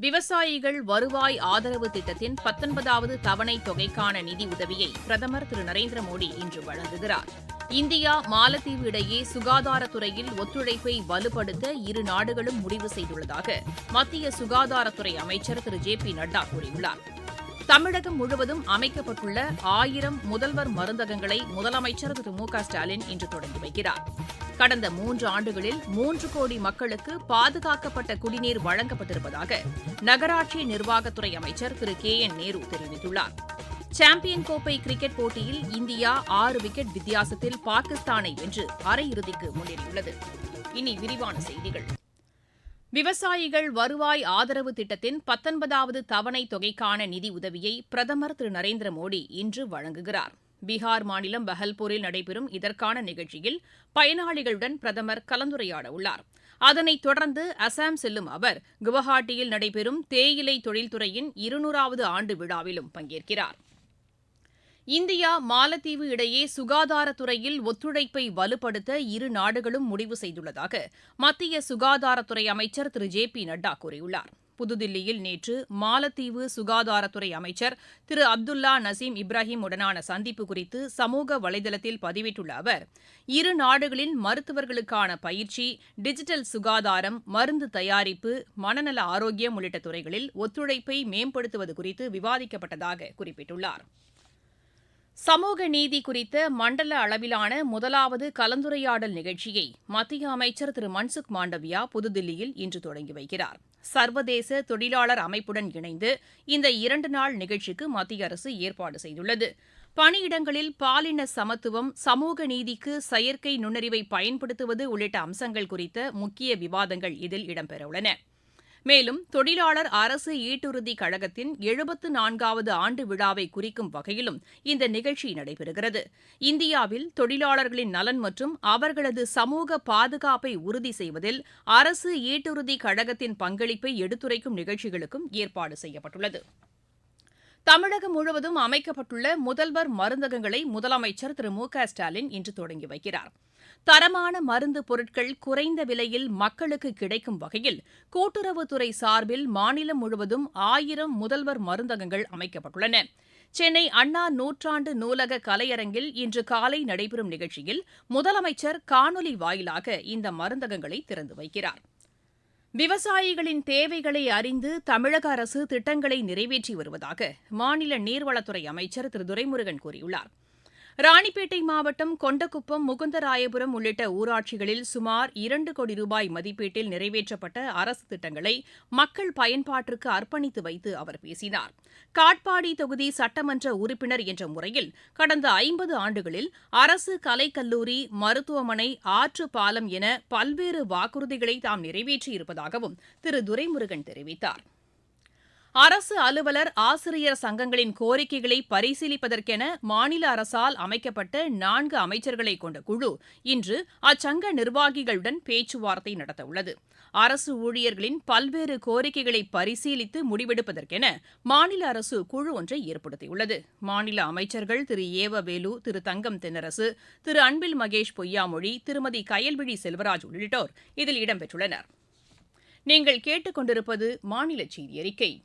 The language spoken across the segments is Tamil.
விவசாயிகள் வருவாய் ஆதரவு திட்டத்தின் பத்தொன்பதாவது தவணை தொகைக்கான நிதி உதவியை பிரதமர் திரு. நரேந்திர மோடி இன்று வழங்குகிறார். இந்தியா மாலத்தீவு இடையே சுகாதாரத்துறையில் ஒத்துழைப்பை வலுப்படுத்த இரு நாடுகளும் முடிவு செய்துள்ளதாக மத்திய சுகாதாரத்துறை அமைச்சர் திரு. ஜே. பி. நட்டா கூறியுள்ளார். தமிழகம் முழுவதும் அமைக்கப்பட்டுள்ள ஆயிரம் முதல்வர் மருந்தகங்களை முதலமைச்சர் திரு மு க ஸ்டாலின் இன்று தொடங்கி வைக்கிறார். கடந்த மூன்று ஆண்டுகளில் மூன்று கோடி மக்களுக்கு பாதுகாக்கப்பட்ட குடிநீர் வழங்கப்பட்டிருப்பதாக நகராட்சி நிர்வாகத்துறை அமைச்சர் திரு கே என் நேரு தெரிவித்துள்ளார். சாம்பியன் கோப்பை கிரிக்கெட் போட்டியில் இந்தியா ஆறு விக்கெட் வித்தியாசத்தில் பாகிஸ்தானை வென்று அரையிறுதிக்கு முன்னேறியுள்ளது. இனி விரிவான செய்திகள். விவசாயிகள் வருவாய் ஆதரவு திட்டத்தின் பத்தொன்பதாவது தவணை தொகைக்கான நிதி உதவியை பிரதமர் திரு. நரேந்திர மோடி இன்று வழங்குகிறார். பீகார் மாநிலம் பஹல்பூரில் நடைபெறும் இதற்கான நிகழ்ச்சியில் பயனாளிகளுடன் பிரதமர் கலந்துரையாட உள்ளார் அதனைத் தொடர்ந்து அசாம் செல்லும் அவர் குவஹாட்டியில் நடைபெறும் தேயிலை தொழில்துறையின் இருநூறாவது ஆண்டு விழாவிலும் பங்கேற்கிறார். இந்தியா மாலத்தீவு இடையே சுகாதாரத்துறையில் ஒத்துழைப்பை வலுப்படுத்த இரு நாடுகளும் முடிவு செய்துள்ளதாக மத்திய சுகாதாரத்துறை அமைச்சர் திரு. ஜே. பி. நட்டா கூறியுள்ளார். புதுதில்லியில் நேற்று மாலத்தீவு சுகாதாரத்துறை அமைச்சர் திரு. அப்துல்லா நசீம் இப்ராஹிம் உடனான சந்திப்பு குறித்து சமூக வலைதளத்தில் பதிவிட்டுள்ள அவர் இரு நாடுகளின் மருத்துவர்களுக்கான பயிற்சி டிஜிட்டல் சுகாதாரம் மருந்து தயாரிப்பு மனநல ஆரோக்கியம் உள்ளிட்ட துறைகளில் ஒத்துழைப்பை மேம்படுத்துவது குறித்து விவாதிக்கப்பட்டதாக குறிப்பிட்டுள்ளார். சமூக நீதி குறித்த மண்டல அளவிலான முதலாவது கலந்துரையாடல் நிகழ்ச்சியை மத்திய அமைச்சர் திரு மன்சுக் மாண்டவியா புதுதில்லியில் இன்று தொடங்கி வைக்கிறார். சர்வதேச தொழிலாளர் அமைப்புடன் இணைந்து இந்த இரண்டு நாள் நிகழ்ச்சிக்கு மத்திய அரசு ஏற்பாடு செய்துள்ளது. பணியிடங்களில் பாலின சமத்துவம் சமூக நீதிக்கு செயற்கை நுண்ணறிவை பயன்படுத்துவது உள்ளிட்ட அம்சங்கள் குறித்த முக்கிய விவாதங்கள் இதில் இடம்பெறவுள்ளன. மேலும் தொழிலாளர் அரசு ஈட்டுறுதி கழகத்தின் எழுபத்து நான்காவது ஆண்டு விழாவை குறிக்கும் வகையிலும் இந்த நிகழ்ச்சி நடைபெறுகிறது. இந்தியாவில் தொழிலாளர்களின் நலன் மற்றும் அவர்களது சமூக பாதுகாப்பை உறுதி செய்வதில் அரசு ஈட்டுறுதி கழகத்தின் பங்களிப்பை எடுத்துரைக்கும் நிகழ்ச்சிகளுக்கும் ஏற்பாடு செய்யப்பட்டுள்ளது. தமிழகம் முழுவதும் அமைக்கப்பட்டுள்ள முதல்வர் மருந்தகங்களை முதலமைச்சர் திரு மு க ஸ்டாலின் இன்று தொடங்கி வைக்கிறார். தரமான மருந்து பொருட்கள் குறைந்த விலையில் மக்களுக்கு கிடைக்கும் வகையில் கூட்டுறவுத்துறை சார்பில் மாநிலம் முழுவதும் ஆயிரம் முதல்வர் மருந்தகங்கள் அமைக்கப்பட்டுள்ளன. சென்னை அண்ணா நூற்றாண்டு நூலக கலையரங்கில் இன்று காலை நடைபெறும் நிகழ்ச்சியில் முதலமைச்சர் காணொலி வாயிலாக இந்த மருந்தகங்களை திறந்து வைக்கிறார். விவசாயிகளின் தேவைகளை அறிந்து தமிழக அரசு திட்டங்களை நிறைவேற்றி வருவதாக மாநில நீர்வளத்துறை அமைச்சர் திரு துரைமுருகன் கூறியுள்ளார். ராணிப்பேட்டை மாவட்டம் கொண்டக்குப்பம் முகுந்தராயபுரம் உள்ளிட்ட ஊராட்சிகளில் சுமார் இரண்டு கோடி ரூபாய் மதிப்பீட்டில் நிறைவேற்றப்பட்ட அரசு திட்டங்களை மக்கள் பயன்பாட்டிற்கு அர்ப்பணித்து வைத்து அவர் பேசினார். காட்பாடி தொகுதி சட்டமன்ற உறுப்பினர் என்ற முறையில் கடந்த ஐம்பது ஆண்டுகளில் அரசு கலைக்கல்லூரி மருத்துவமனை ஆற்று பாலம் என பல்வேறு வாக்குறுதிகளை தாம் நிறைவேற்றியிருப்பதாகவும் திரு. துரைமுருகன் தெரிவித்தார். அரசு அலுவலர் ஆசிரியர் சங்கங்களின் கோரிக்கைகளை பரிசீலிப்பதற்கென மாநில அரசால் அமைக்கப்பட்ட நான்கு அமைச்சர்களை கொண்ட குழு இன்று அச்சங்க நிர்வாகிகளுடன் பேச்சுவார்த்தை நடத்தவுள்ளது. அரசு ஊழியர்களின் பல்வேறு கோரிக்கைகளை பரிசீலித்து முடிவெடுப்பதற்கென மாநில அரசு குழு ஒன்றை ஏற்படுத்தியுள்ளது. மாநில அமைச்சர்கள் திரு. ஏவவேலு திரு. தங்கம் தென்னரசு திரு. அன்பில் மகேஷ் பொய்யாமொழி திருமதி. கயல்விழி செல்வராஜ் உள்ளிட்டோர் இதில் இடம்பெற்றுள்ளனர். நீங்கள் கேட்டுக்கொண்டிருப்பது மாநில செய்தி அறிக்கை.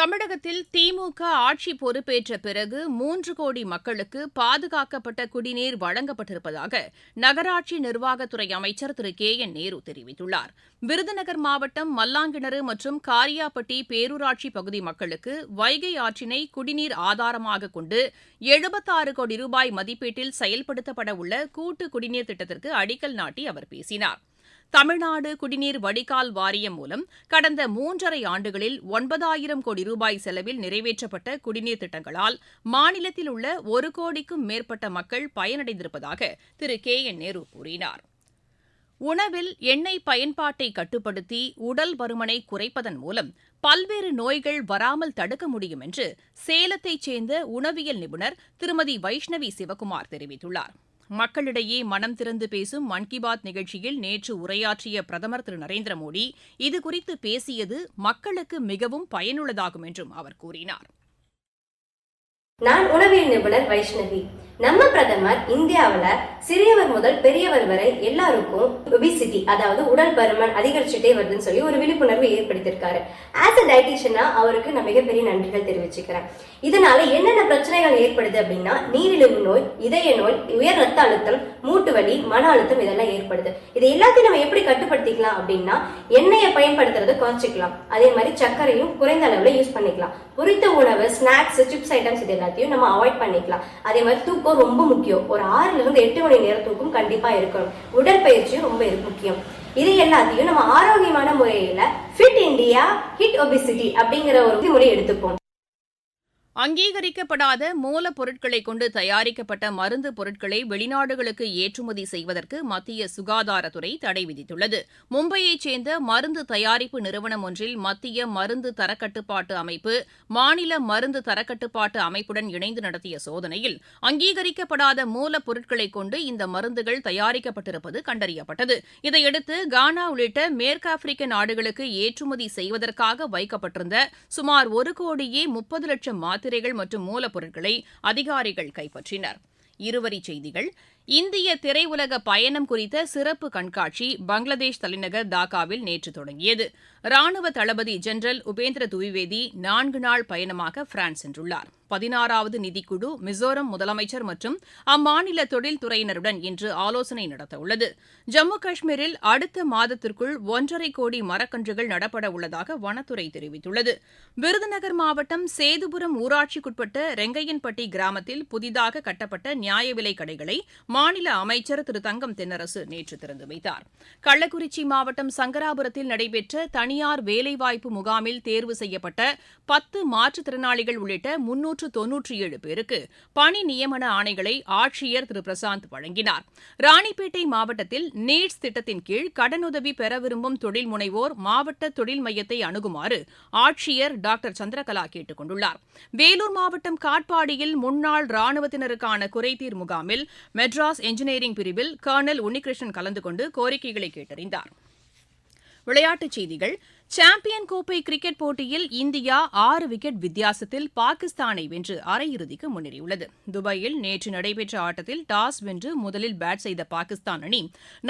தமிழகத்தில் திமுக ஆட்சி பொறுப்பேற்ற பிறகு மூன்று கோடி மக்களுக்கு பாதுகாக்கப்பட்ட குடிநீர் வழங்கப்பட்டிருப்பதாக நகராட்சி நிர்வாகத்துறை அமைச்சர் திரு கே என் நேரு தெரிவித்துள்ளார். விருதுநகர் மாவட்டம் மல்லாங்கிணறு மற்றும் காரியாப்பட்டி பேரூராட்சி பகுதி மக்களுக்கு வைகை ஆற்றினை குடிநீர் ஆதாரமாக கொண்டு எழுபத்தாறு கோடி ரூபாய் மதிப்பீட்டில் செயல்படுத்தப்பட உள்ள கூட்டு குடிநீர் திட்டத்திற்கு அடிக்கல் நாட்டி அவர் பேசினார். தமிழ்நாடு குடிநீர் வடிகால் வாரியம் மூலம் கடந்த மூன்றரை ஆண்டுகளில் ஒன்பதாயிரம் கோடி ரூபாய் செலவில் நிறைவேற்றப்பட்ட குடிநீர் திட்டங்களால் மாநிலத்தில் உள்ள ஒரு கோடிக்கும் மேற்பட்ட மக்கள் பயனடைந்திருப்பதாக திரு கே என் நேரு கூறினார். உணவில் எண்ணெய் பயன்பாட்டை கட்டுப்படுத்தி உடல் பருமனை குறைப்பதன் மூலம் பல்வேறு நோய்கள் வராமல் தடுக்க முடியும் என்று சேலத்தைச் சேர்ந்த உணவியல் நிபுணர் திருமதி வைஷ்ணவி சிவகுமார் தெரிவித்துள்ளார். மக்களிடையே மனம் திறந்து பேசும் மன் கி பாத் நிகழ்ச்சியில் நேற்று உரையாற்றிய பிரதமர் திரு நரேந்திர மோடி இதுகுறித்து பேசியது மக்களுக்கு மிகவும் பயனுள்ளதாகும் என்றும் அவர் கூறினார். நான் உணவியல் நிபுணர் வைஷ்ணவி. நம்ம பிரதமர் இந்தியாவில் சிறியவர் முதல் பெரியவர் வரை எல்லாருக்கும் ஒபிசிட்டி அதாவது உடல் பருமன் அதிகரிச்சுட்டே வருதுன்னு சொல்லி ஒரு விழிப்புணர்வு ஏற்படுத்தியிருக்காரு. ஆஸ் அ டயட்டிஷியனா அவருக்கு நான் மிகப்பெரிய நன்றிகள் தெரிவிச்சுக்கிறேன். இதனால என்னென்ன பிரச்சனைகள் ஏற்படுது அப்படின்னா நீரிழிவு நோய் இதய நோய் உயர் ரத்த அழுத்தம் மூட்டு வலி மன அழுத்தம் இதெல்லாம் ஏற்படுது. இது எல்லாத்தையும் நம்ம எப்படி கட்டுப்படுத்திக்கலாம் அப்படின்னா எண்ணெயை பயன்படுத்துறதை குறைச்சிக்கலாம். அதே மாதிரி சர்க்கரையும் குறைந்த அளவில் யூஸ் பண்ணிக்கலாம். பொரித்த உணவு ஸ்நாக்ஸ் சிப்ஸ் ஐட்டம்ஸ் இது எல்லாத்தையும் நம்ம அவாய்ட் பண்ணிக்கலாம். அதே மாதிரி தூக்கம் ரொம்ப முக்கியம். ஒரு ஆறுல இருந்து எட்டு மணி நேரம் தூக்கம் கண்டிப்பா இருக்கணும். உடற்பயிற்சியும் ரொம்ப முக்கியம். இது எல்லாத்தையும் நம்ம ஆரோக்கியமான முறையில ஃபிட் இந்தியா ஹிட் ஒபிசிட்டி அப்படிங்கிற ஒரு முறை எடுத்துப்போம். அங்கீகரிக்கப்படாத மூலப்பொருட்களை கொண்டு தயாரிக்கப்பட்ட மருந்து பொருட்களை வெளிநாடுகளுக்கு ஏற்றுமதி செய்வதற்கு மத்திய சுகாதாரத்துறை தடை விதித்துள்ளது. மும்பையைச் சேர்ந்த மருந்து தயாரிப்பு நிறுவனம் ஒன்றில் மத்திய மருந்து தரக்கட்டுப்பாட்டு அமைப்பு மாநில மருந்து தரக்கட்டுப்பாட்டு அமைப்புடன் இணைந்து நடத்திய சோதனையில் அங்கீகரிக்கப்படாத மூலப்பொருட்களை கொண்டு இந்த மருந்துகள் தயாரிக்கப்பட்டிருப்பது கண்டறியப்பட்டது. இதையடுத்து கானா உள்ளிட்ட மேற்காப்பிரிக்க நாடுகளுக்கு ஏற்றுமதி செய்வதற்காக வைக்கப்பட்டிருந்த சுமார் ஒரு கோடியே முப்பது லட்சம் மாத்திரைகள் மற்றும் மூலப்பொருட்களை அதிகாரிகள் கைப்பற்றினர். இருவரிச் செய்திகள் இந்திய திரையுலக பயணம் குறித்த சிறப்பு கண்காட்சி பங்களாதேஷ் தலைநகர் டாக்காவில் நேற்று தொடங்கியது. ராணுவ தளபதி ஜெனரல் உபேந்திர துவிவேதி நான்கு நாள் பயணமாக பிரான்ஸ் சென்றுள்ளார். பதினாறாவது நிதிக்குழு மிசோரம் முதலமைச்சர் மற்றும் அம்மாநில தொழில்துறையினருடன் இன்று ஆலோசனை நடத்தவுள்ளது. ஜம்மு காஷ்மீரில் அடுத்த மாதத்திற்குள் ஒன்றரை கோடி மரக்கன்றுகள் நடப்பட உள்ளதாக வனத்துறை தெரிவித்துள்ளது. விருதுநகர் மாவட்டம் சேதுபுரம் ஊராட்சிக்குட்பட்ட ரெங்கையன்பட்டி கிராமத்தில் புதிதாக கட்டப்பட்ட நியாய விலை கடைகளை மாநில அமைச்சர் திரு தங்கம் தென்னரசு நேற்று திறந்து வைத்தார். கள்ளக்குறிச்சி மாவட்டம் சங்கராபுரத்தில் நடைபெற்ற தனியார் வேலைவாய்ப்பு முகாமில் தேர்வு செய்யப்பட்ட பத்து மாற்றுத்திறனாளிகள் உள்ளிட்ட முன்னூற்று தொன்னூற்றி ஏழு பேருக்கு பணி நியமன ஆணைகளை ஆட்சியர் திரு பிரசாந்த் வழங்கினார். ராணிப்பேட்டை மாவட்டத்தில் நீட்ஸ் திட்டத்தின் கீழ் கடனுதவி பெற விரும்பும் தொழில் முனைவோர் மாவட்ட தொழில் மையத்தை அணுகுமாறு ஆட்சியர் டாக்டர் சந்திரகலா கேட்டுக் கொண்டுள்ளார். வேலூர் மாவட்டம் காட்பாடியில் முன்னாள் ராணுவத்தினருக்கான குறைதீர் முகாமில் மெட்ரோ மெட்ராஸ் என்ஜினியரிங் பிரிவில் கர்னல் உன்னிகிருஷ்ணன் கலந்து கொண்டு கோரிக்கைகளை கேட்டறிந்தார். விளையாட்டுச் செய்திகள் சாம்பியன் கோப்பை கிரிக்கெட் போட்டியில் இந்தியா ஆறு விக்கெட் வித்தியாசத்தில் பாகிஸ்தானை வென்று அரையிறுதிக்கு முன்னேறியுள்ளது. துபாயில் நேற்று நடைபெற்ற ஆட்டத்தில் டாஸ் வென்று முதலில் பேட் செய்த பாகிஸ்தான் அணி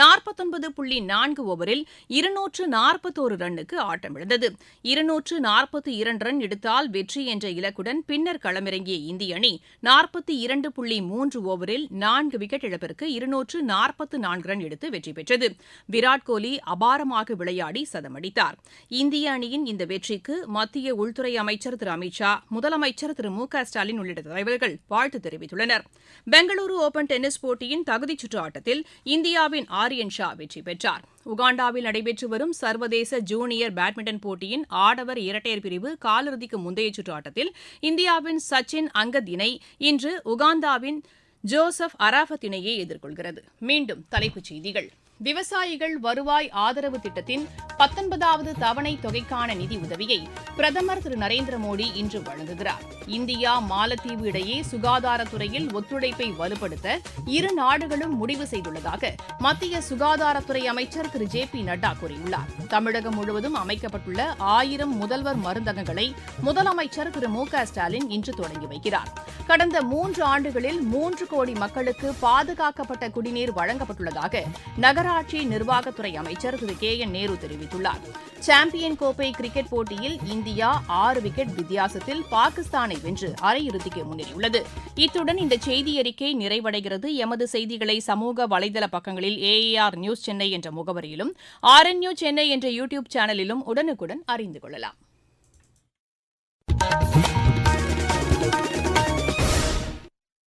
நாற்பத்தொன்பது புள்ளி நான்கு ஓவரில் இருநூற்று நாற்பத்தோரு ரன்னுக்கு ஆட்டமிழந்தது. இருநூற்று நாற்பத்தி இரண்டு ரன் எடுத்தால் வெற்றி என்ற இலக்குடன் பின்னர் களமிறங்கிய இந்திய அணி நாற்பத்தி இரண்டு புள்ளி மூன்று ஓவரில் நான்கு விக்கெட் இழப்பிற்கு இருநூற்று நாற்பத்து நான்கு ரன் எடுத்து வெற்றி பெற்றது. விராட் கோலி அபாரமாக விளையாடி சதமடித்தார் இந்திய அணியின் இந்த வெற்றிக்கு மத்திய உள்துறை அமைச்சர் திரு அமித் ஷா முதலமைச்சர் திரு மு க ஸ்டாலின் உள்ளிட்ட தலைவர்கள் வாழ்த்து தெரிவித்துள்ளனர். பெங்களூரு ஓபன் டென்னிஸ் போட்டியின் தகுதிச் சுற்று ஆட்டத்தில் இந்தியாவின் ஆரியன் ஷா வெற்றி பெற்றார். உகாண்டாவில் நடைபெற்று வரும் சர்வதேச ஜூனியர் பேட்மிண்டன் போட்டியின் ஆடவர் இரட்டையர் பிரிவு காலிறுதிக்கு முந்தைய சுற்று ஆட்டத்தில் இந்தியாவின் சச்சின் அங்கத் இணை இன்று உகாண்டாவின் ஜோசப் அராஃபத் இணையை எதிர்கொள்கிறது. மீண்டும் தலைப்புச் செய்திகள். விவசாயிகள் வருவாய் ஆதரவு திட்டத்தின் பத்தொன்பதாவது தவணை தொகைக்கான நிதி உதவியை பிரதமர் திரு நரேந்திர மோடி இன்று வழங்குகிறார். இந்தியா மாலத்தீவு இடையே சுகாதாரத்துறையில் ஒத்துழைப்பை வலுப்படுத்த இரு நாடுகளும் முடிவு செய்துள்ளதாக மத்திய சுகாதாரத்துறை அமைச்சர் திரு ஜே பி நட்டா கூறியுள்ளார். தமிழகம் முழுவதும் அமைக்கப்பட்டுள்ள ஆயிரம் முதல்வர் மருந்தகங்களை முதலமைச்சர் திரு மு க ஸ்டாலின் இன்று தொடங்கி வைக்கிறார். கடந்த மூன்று ஆண்டுகளில் மூன்று கோடி மக்களுக்கு பாதுகாக்கப்பட்ட குடிநீர் வழங்கப்பட்டுள்ளதாக நகர நகராட்சி நிர்வாகத்துறை அமைச்சர் திரு கே என் நேரு தெரிவித்துள்ளார். சாம்பியன் கோப்பை கிரிக்கெட் போட்டியில் இந்தியா ஆறு விக்கெட் வித்தியாசத்தில் பாகிஸ்தானை வென்று அரையிறுதிக்கு முன்னேறியுள்ளது. இத்துடன் இந்த செய்தி அறிக்கை நிறைவடைகிறது. எமது செய்திகளை சமூக வலைதள பக்கங்களில் ஏஏஆர் நியூஸ் சென்னை என்ற முகவரியிலும் ஆர் என் நியூ சென்னை என்ற யூடியூப் சேனலிலும் உடனுக்குடன் அறிந்து கொள்ளலாம்.